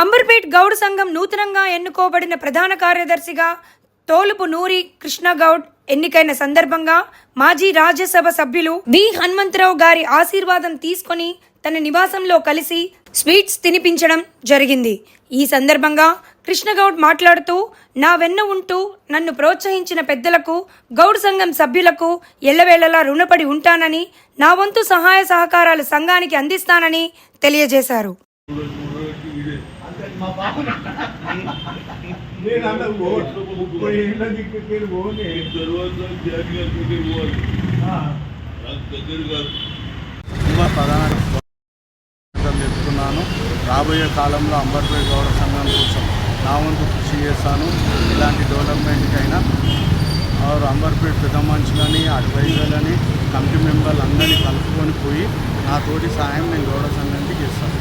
అంబర్పేట్ గౌడ్ సంఘం నూతనంగా ఎన్నుకోబడిన ప్రధాన కార్యదర్శిగా తోలుపు నూరి కృష్ణగౌడ్ ఎన్నికైన సందర్భంగా మాజీ రాజ్యసభ సభ్యులు వి హనుమంతరావు గారి ఆశీర్వాదం తీసుకొని తన నివాసంలో కలిసి స్వీట్స్ తినిపించడం జరిగింది. ఈ సందర్భంగా కృష్ణగౌడ్ మాట్లాడుతూ నా వెన్న ఉంటూ నన్ను ప్రోత్సహించిన పెద్దలకు గౌడ్ సంఘం సభ్యులకు ఎల్లవేళలా రుణపడి ఉంటానని నా వంతు సహాయ సహకారాలు సంఘానికి అందిస్తానని తెలియజేశారు. నేను అన్న ఓ ముప్పై ఏళ్ళ దిక్కుకెళ్ళి పోనీ తర్వాత జాతీయ పోవాలి నాకు దగ్గర కాదు ప్రధాన చెప్తున్నాను. రాబోయే కాలంలో అంబర్పేట గౌడ సంఘం కోసం నా వంతు కృషి చేస్తాను. ఇలాంటి డెవలప్మెంట్కైనా ఆరు అంబర్పేట పెద్ద మనుషులని అడ్వైజర్లని కమిటీ మెంబర్లు అందరినీ కలుపుకొని పోయి నా తోటి సహాయం నేను గౌడ సంఘానికి చేస్తాను.